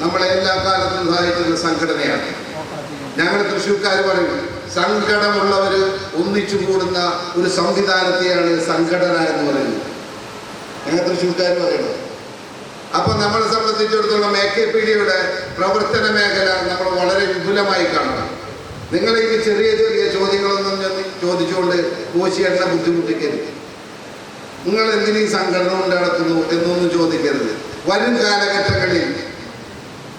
നമ്മളെ എല്ലാ കാലത്തും സഹായിക്കുന്ന സംഘടനയാണ്. ഞങ്ങൾ തൃശ്ശൂർക്കാർ പറയും സങ്കടമുള്ളവർ ഒന്നിച്ചു കൂടുന്ന ഒരു സംവിധാനത്തെയാണ് സംഘടന എന്ന് പറയുന്നത്. ഞങ്ങൾ തൃശ്ശൂർക്കാർ പറയുന്നത് അപ്പൊ നമ്മളെ സംബന്ധിച്ചിടത്തോളം എ കെ പി ഡിയുടെ പ്രവർത്തന മേഖല നമ്മൾ വളരെ വിപുലമായി കാണണം. നിങ്ങൾ ഈ ചെറിയ ചെറിയ ചോദ്യങ്ങളൊന്നും ചോദിച്ചുകൊണ്ട് കോശിയെണ്ണ ബുദ്ധിമുട്ടിക്കരുത്. നിങ്ങൾ എന്തിനീ സംഘടന കൊണ്ട് നടത്തുന്നു എന്നൊന്നും ചോദിക്കരുത്. വരും കാലഘട്ടങ്ങളിൽ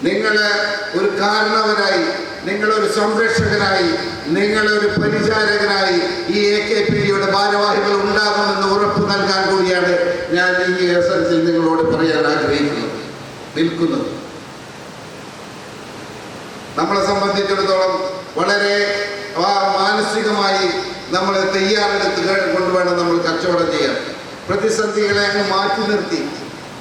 നിങ്ങളെ ഒരു കാരണവരായി നിങ്ങളൊരു സംരക്ഷകരായി നിങ്ങളൊരു പരിചാരകനായി ഈ എ കെ പി ഡിയുടെ ഭാരവാഹികൾ ഉണ്ടാകുമെന്ന് ഉറപ്പ് നൽകാൻ കൂടിയാണ് ഞാൻ ഈ അവസരത്തിൽ നിങ്ങളോട് പറയാൻ ആഗ്രഹിക്കുന്നത് നിൽക്കുന്നത്. നമ്മളെ സംബന്ധിച്ചിടത്തോളം വളരെ മാനസികമായി നമ്മൾ തയ്യാറെടുത്ത് കൊണ്ടുവേണം നമ്മൾ കച്ചവടം ചെയ്യാൻ. പ്രതിസന്ധികളെ അങ്ങ് മാറ്റി നിർത്തി.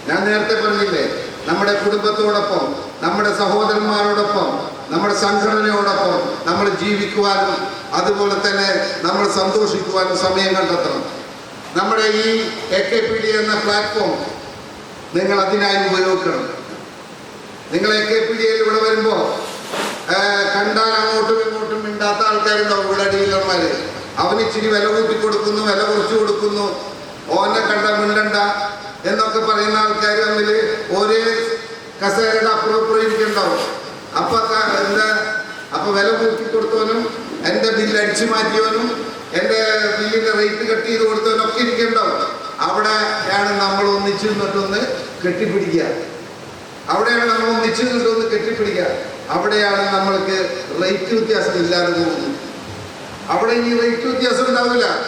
ഞാൻ നേരത്തെ പറഞ്ഞില്ലേ നമ്മുടെ കുടുംബത്തോടൊപ്പം നമ്മുടെ സഹോദരന്മാരോടൊപ്പം നമ്മുടെ സംഘടനയോടൊപ്പം നമ്മൾ ജീവിക്കുവാനും അതുപോലെ തന്നെ നമ്മൾ സന്തോഷിക്കുവാനും സമയം കണ്ടെത്തണം. നമ്മുടെ ഈ എ കെ പി ഡി എന്ന പ്ലാറ്റ്ഫോം നിങ്ങൾ അതിനായി ഉപയോഗിക്കണം. നിങ്ങൾ എ കെ പി ഡിയിൽ ഇവിടെ വരുമ്പോൾ കണ്ടാൽ അങ്ങോട്ടും ഇങ്ങോട്ടും മിണ്ടാത്ത ആൾക്കാരുണ്ടാവും ഇവിടെ ഡീലർമാർ അവന് ഇച്ചിരി വില കൂട്ടി കൊടുക്കുന്നു വില കുറച്ച് കൊടുക്കുന്നു. ഓനെ കണ്ട മിണ്ടണ്ട. എന്നൊക്കെ പറയുന്ന ആൾക്കാർ തമ്മിൽ ഒരേ കസേരയുടെ അപ്പുറം ഇപ്പുറം ഇരിക്കുന്നുണ്ടാവും അപ്പൊ എന്താ അപ്പൊ വില കൂട്ടി കൊടുത്തവനും എന്റെ ബില്ല് അടിച്ചു മാറ്റിയവനും എന്റെ ബില്ലിന്റെ റേറ്റ് കട്ട് ചെയ്ത് കൊടുത്തവനും ഒക്കെ ഇരിക്കുന്നുണ്ടാവും അവിടെയാണ് നമ്മൾ ഒന്നിച്ചു നിന്നിട്ടൊന്ന് കെട്ടിപ്പിടിക്കുക. അവിടെയാണ് നമ്മൾ ഒന്നിച്ചു നിന്നിട്ടൊന്ന് കെട്ടിപ്പിടിക്കുക. അവിടെയാണ് നമ്മൾക്ക് റേറ്റ് വ്യത്യാസം ഇല്ലാതെ പോകുന്നത്. അവിടെ ഈ റേറ്റ് വ്യത്യാസം ഉണ്ടാവില്ല.